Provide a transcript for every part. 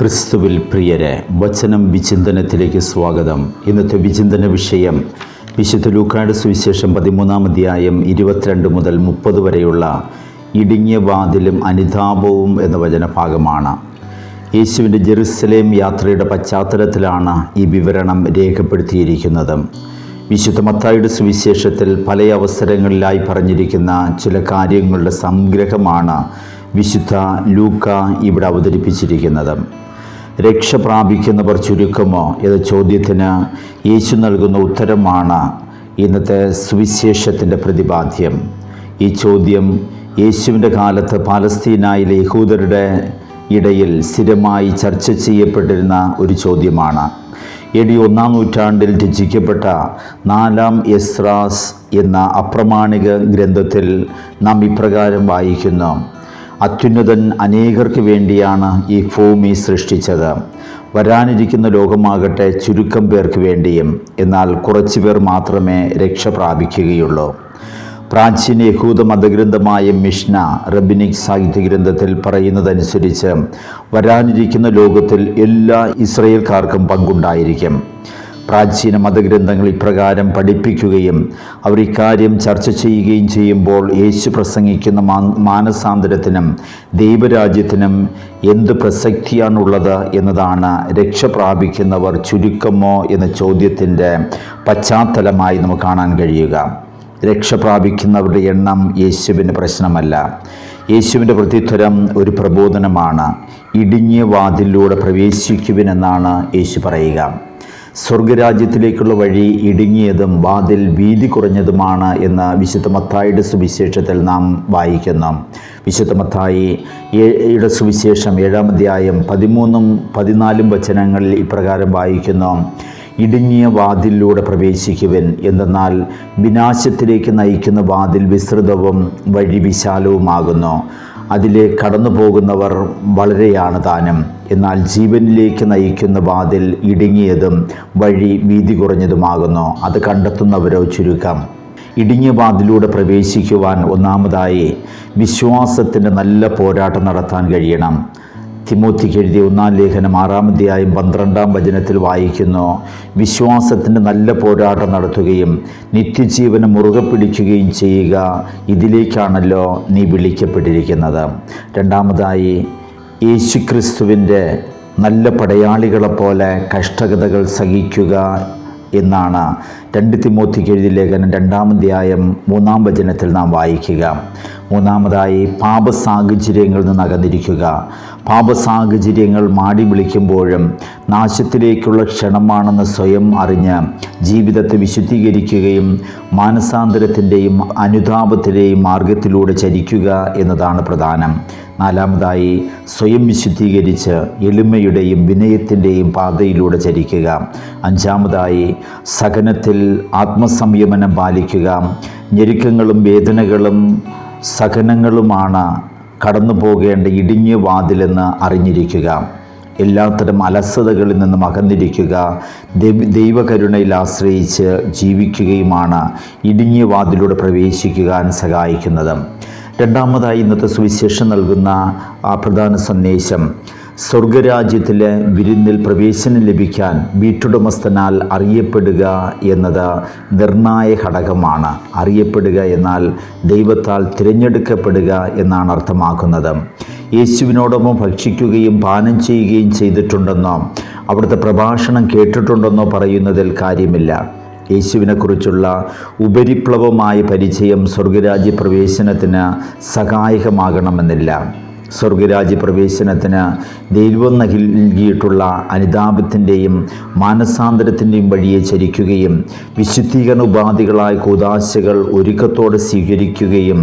ക്രിസ്തുവിൽ പ്രിയരെ വചനം വിചിന്തനത്തിലേക്ക് സ്വാഗതം. ഇന്നത്തെ വിചിന്തന വിഷയം വിശുദ്ധ ലൂക്കാട് സുവിശേഷം പതിമൂന്നാം അധ്യായം ഇരുപത്തിരണ്ട് മുതൽ മുപ്പത് വരെയുള്ള ഇടുങ്ങിയ വാതിലും അനിതാപവും എന്ന വചനഭാഗമാണ്. യേശുവിന്റെ ജെറുസലേം യാത്രയുടെ പശ്ചാത്തലത്തിലാണ് ഈ വിവരണം രേഖപ്പെടുത്തിയിരിക്കുന്നത്. വിശുദ്ധ മത്തായുടെ സുവിശേഷത്തിൽ പല അവസരങ്ങളിലായി പറഞ്ഞിരിക്കുന്ന ചില കാര്യങ്ങളുടെ സംഗ്രഹമാണ് വിശുദ്ധ ലൂക്ക ഇവിടെ അവതരിപ്പിച്ചിരിക്കുന്നത്. രക്ഷ പ്രാപിക്കുന്നവർ ചുരുക്കമോ? എന്ന ചോദ്യത്തിന് യേശു നൽകുന്ന ഉത്തരമാണ് ഇന്നത്തെ സുവിശേഷത്തിന്റെ പ്രതിപാദ്യം. ഈ ചോദ്യം യേശുവിന്റെ കാലത്ത് പാലസ്തീനായിലെ യഹൂദരുടെ ഇടയിൽ സ്ഥിരമായി ചർച്ച ചെയ്യപ്പെട്ടിരുന്ന ഒരു ചോദ്യമാണ്. എ ഡി ഒന്നാം നൂറ്റാണ്ടിൽ രചിക്കപ്പെട്ട നാലാം എസ്രാസ് എന്ന അപ്രമാണിക ഗ്രന്ഥത്തിൽ നാം ഇപ്രകാരം വായിക്കുന്നു. അത്യുന്നതൻ അനേകർക്ക് വേണ്ടിയാണ് ഈ ഭൂമി സൃഷ്ടിച്ചത്. വരാനിരിക്കുന്ന ലോകമാകട്ടെ ചുരുക്കം പേർക്ക് വേണ്ടിയും എന്നാൽ കുറച്ചു പേർ മാത്രമേ രക്ഷ പ്രാപിക്കുകയുള്ളൂ. പ്രാചീന യഹൂദ മതഗ്രന്ഥമായ മിഷ്ന റബിനിക് സാഹിത്യ ഗ്രന്ഥത്തിൽ പറയുന്നതനുസരിച്ച് വരാനിരിക്കുന്ന ലോകത്തിൽ എല്ലാ ഇസ്രയേൽക്കാർക്കും പങ്കുണ്ടായിരിക്കും. പ്രാചീന മതഗ്രന്ഥങ്ങൾ ഇപ്രകാരം പഠിപ്പിക്കുകയും അവർ ഇക്കാര്യം ചർച്ച ചെയ്യുകയും ചെയ്യുമ്പോൾ യേശു പ്രസംഗിക്കുന്ന മാനസാന്തരത്തിനും ദൈവരാജ്യത്തിനും എന്ത് പ്രസക്തിയാണുള്ളത് എന്നതാണ് രക്ഷ പ്രാപിക്കുന്നവർ ചുരുക്കമോ എന്ന ചോദ്യത്തിന്റെ പശ്ചാത്തലമായി നമുക്ക് കാണാൻ കഴിയുക. രക്ഷ പ്രാപിക്കുന്നവരുടെ എണ്ണം യേശുവിന് പ്രശ്നമല്ല. യേശുവിന്റെ പ്രത്യുത്തരം ഒരു പ്രബോധനമാണ്. ഇടുങ്ങിയ വാതിലൂടെ പ്രവേശിക്കുവിനെന്നാണ് യേശു പറയുക. സ്വർഗരാജ്യത്തിലേക്കുള്ള വഴി ഇടുങ്ങിയതും വാതിൽ വീതി കുറഞ്ഞതുമാണ് എന്ന് വിശുദ്ധ മത്തായിയുടെ സുവിശേഷത്തിൽ നാം വായിക്കുന്നു. വിശുദ്ധ മത്തായി യുടെ സുവിശേഷം ഏഴാം അധ്യായം പതിമൂന്നും പതിനാലും വചനങ്ങളിൽ ഇപ്രകാരം വായിക്കുന്നു. ഇടുങ്ങിയ വാതിലിലൂടെ പ്രവേശിക്കുവൻ. എന്തെന്നാൽ വിനാശത്തിലേക്ക് നയിക്കുന്ന വാതിൽ വിസ്തൃതവും വഴി വിശാലവുമാകുന്നു അതിലെ കടന്നു പോകുന്നവർ വളരെയാണ് താനും എന്നാൽ ജീവനിലേക്ക് നയിക്കുന്ന വാതിൽ ഇടുങ്ങിയതും വഴി വീതി കുറഞ്ഞതുമാകുന്നു. അത് കണ്ടെത്തുന്നവരോ ചുരുക്കം. ഇടുങ്ങിയ വാതിലൂടെ പ്രവേശിക്കുവാൻ ഒന്നാമതായി വിശ്വാസത്തിന്റെ നല്ല പോരാട്ടം നടത്താൻ കഴിയണം. തിമോത്തിക്ക് എഴുതിയ ഒന്നാം ലേഖനം ആറാം അധ്യായം പന്ത്രണ്ടാം വചനത്തിൽ വായിക്കുന്നു. വിശ്വാസത്തിന്റെ നല്ല പോരാട്ടം നടത്തുകയും നിത്യജീവനം മുറുകെ പിടിക്കുകയും ചെയ്യുക ഇതിലേക്കാണല്ലോ നീ വിളിക്കപ്പെട്ടിരിക്കുന്നത്. രണ്ടാമതായി യേശുക്രിസ്തുവിന്റെ നല്ല പടയാളികളെപ്പോലെ കഷ്ടകഥകൾ സഹിക്കുക എന്നാണ്. രണ്ട് തിമോത്തിക്ക് എഴുതിയ ലേഖനം രണ്ടാമധ്യായം മൂന്നാം വചനത്തിൽ നാം വായിക്കുക. മൂന്നാമതായി പാപ സാഹചര്യങ്ങളിൽ നിന്ന് അകന്നിരിക്കുക. പാപ സാഹചര്യങ്ങൾ മാടി വിളിക്കുമ്പോഴും നാശത്തിലേക്കുള്ള ക്ഷണമാണെന്ന് സ്വയം അറിഞ്ഞ് ജീവിതത്തെ വിശുദ്ധീകരിക്കുകയും മാനസാന്തരത്തിന്റെയും അനുതാപത്തിന്റെയും മാർഗത്തിലൂടെ ചരിക്കുക എന്നതാണ് പ്രധാനം. നാലാമതായി സ്വയം വിശുദ്ധീകരിച്ച് എളിമയുടെയും വിനയത്തിന്റെയും പാതയിലൂടെ ചരിക്കുക. അഞ്ചാമതായി സഹനത്തിൽ ആത്മസംയമനം പാലിക്കുക. ഞെരുക്കങ്ങളും വേദനകളും സഹനങ്ങളുമാണ് കടന്നു പോകേണ്ട ഇടിഞ്ഞ വാതിലെന്ന് അറിഞ്ഞിരിക്കുക. എല്ലാത്തരം അലസതകളിൽ നിന്നും അകന്നിരിക്കുക. ദൈവകരുണയിൽ ആശ്രയിച്ച് ജീവിക്കുകയുമാണ് ഇടിഞ്ഞ വാതിലൂടെ പ്രവേശിക്കുവാൻ സഹായിക്കുന്നത്. രണ്ടാമതായി ഇന്നത്തെ സുവിശേഷം നൽകുന്ന ആ പ്രധാന സന്ദേശം സ്വർഗരാജ്യത്തിലെ വിരുന്നിൽ പ്രവേശനം ലഭിക്കാൻ വീട്ടുടമസ്ഥനാൽ അറിയപ്പെടുക എന്നത് നിർണായ ഘടകമാണ്. അറിയപ്പെടുക എന്നാൽ ദൈവത്താൽ തിരഞ്ഞെടുക്കപ്പെടുക എന്നാണ് അർത്ഥമാക്കുന്നത്. യേശുവിനോടൊപ്പം ഭക്ഷിക്കുകയും പാനം ചെയ്യുകയും ചെയ്തിട്ടുണ്ടെന്നോ അവിടുത്തെ പ്രഭാഷണം കേട്ടിട്ടുണ്ടെന്നോ പറയുന്നതിൽ കാര്യമില്ല. യേശുവിനെക്കുറിച്ചുള്ള ഉപരിപ്ലവമായ പരിചയം സ്വർഗരാജ്യ പ്രവേശനത്തിന് സഹായകമാകണമെന്നില്ല. സ്വർഗരാജ്യ പ്രവേശനത്തിന് ദൈവം നൽകിയിട്ടുള്ള അനുതാപത്തിന്റെയും മാനസാന്തരത്തിന്റെയും വഴിയെ ചരിക്കുകയും വിശുദ്ധീകരണ ഉപാധികളായ കൂതാശകൾ ഒരുക്കത്തോടെ സ്വീകരിക്കുകയും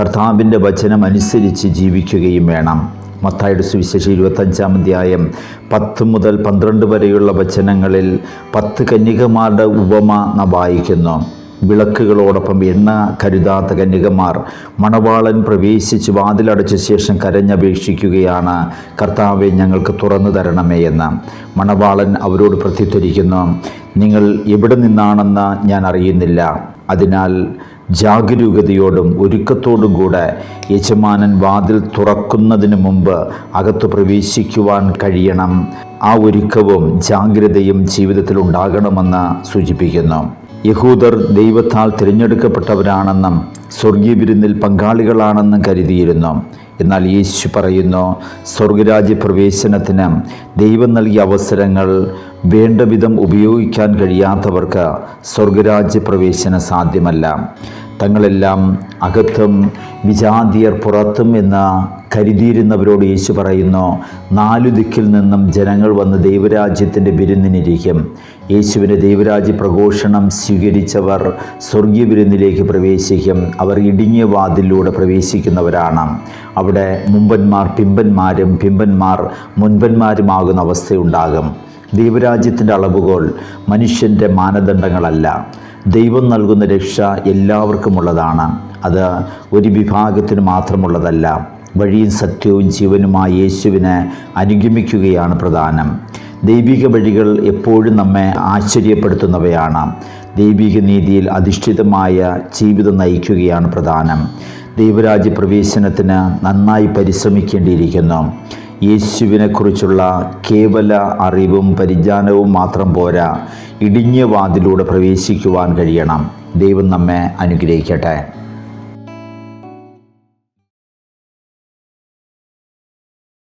കർത്താവിന്റെ വചനം അനുസരിച്ച് ജീവിക്കുകയും വേണം. മത്തായുടെ സുവിശേഷം ഇരുപത്തഞ്ചാം അധ്യായം പത്ത് മുതൽ പന്ത്രണ്ട് വരെയുള്ള വചനങ്ങളിൽ പത്ത് കന്യകമാരുടെ ഉപമ നാം വായിക്കുന്നു. വിളക്കുകളോടൊപ്പം എണ്ണ കരുതാത്ത കന്യകമാർ മണവാളൻ പ്രവേശിച്ച് വാതിലടച്ച ശേഷം കരഞ്ഞപേക്ഷിക്കുകയാണ്. കർത്താവെ ഞങ്ങൾക്ക് തുറന്നു തരണമേ എന്ന് മണവാളൻ അവരോട് പ്രത്യുത്തരിക്കുന്നു. നിങ്ങൾ എവിടെ നിന്നാണെന്ന് ഞാൻ അറിയുന്നില്ല. അതിനാൽ ജാഗരൂകതയോടും ഒരുക്കത്തോടും കൂടെ യജമാനൻ വാതിൽ തുറക്കുന്നതിന് മുമ്പ് അകത്ത് പ്രവേശിക്കുവാൻ കഴിയണം. ആ ഒരുക്കവും ജാഗ്രതയും ജീവിതത്തിൽ ഉണ്ടാകണമെന്ന് സൂചിപ്പിക്കുന്നു. യഹൂദർ ദൈവത്താൽ തിരഞ്ഞെടുക്കപ്പെട്ടവരാണെന്നും സ്വർഗീയ വിരുന്നിൽ പങ്കാളികളാണെന്നും കരുതിയിരുന്നു. എന്നാൽ യേശു പറയുന്നു സ്വർഗരാജ്യ പ്രവേശനത്തിന് ദൈവം നൽകിയ അവസരങ്ങൾ വേണ്ട വിധം ഉപയോഗിക്കാൻ കഴിയാത്തവർക്ക് സ്വർഗരാജ്യ പ്രവേശനം സാധ്യമല്ല. തങ്ങളെല്ലാം അകത്തും വിജാതിയർ പുറത്തും എന്ന കരുതിയിരുന്നവരോട് യേശു പറയുന്നു നാലു ദിക്കിൽ നിന്നും ജനങ്ങൾ വന്ന് ദൈവരാജ്യത്തിന്റെ വിരുന്നിനിരിക്കും. യേശുവിന്റെ ദൈവരാജ്യ പ്രഘോഷണം സ്വീകരിച്ചവർ സ്വർഗീയ വിരുന്നിലേക്ക് പ്രവേശിക്കും. അവർ ഇടുങ്ങിയ വാതിലൂടെ പ്രവേശിക്കുന്നവരാണ്. അവിടെ മുമ്പന്മാർ പിമ്പന്മാരും പിമ്പന്മാർ മുൻപന്മാരുമാകുന്ന അവസ്ഥയുണ്ടാകും. ദൈവരാജ്യത്തിന്റെ അളവുകൾ മനുഷ്യന്റെ മാനദണ്ഡങ്ങളല്ല. ദൈവം നൽകുന്ന രക്ഷ എല്ലാവർക്കുമുള്ളതാണ്. അത് ഒരു വിഭാഗത്തിന് മാത്രമുള്ളതല്ല വഴിയും സത്യവും ജീവനുമായ യേശുവിനെ അനുഗമിക്കുകയാണ് പ്രധാനം. ദൈവിക വഴികൾ എപ്പോഴും നമ്മെ ആശ്ചര്യപ്പെടുത്തുന്നവയാണ്. ദൈവിക നീതിയിൽ അധിഷ്ഠിതമായ ജീവിതം നയിക്കുകയാണ് പ്രധാനം. ദൈവരാജ്യ പ്രവേശനത്തിന് നന്നായി പരിശ്രമിക്കേണ്ടിയിരിക്കുന്നു. യേശുവിനെക്കുറിച്ചുള്ള കേവല അറിവും പരിജ്ഞാനവും മാത്രം പോരാ ഇടിഞ്ഞ വാതിലൂടെ പ്രവേശിക്കുവാൻ കഴിയണം. ദൈവം നമ്മെ അനുഗ്രഹിക്കട്ടെ.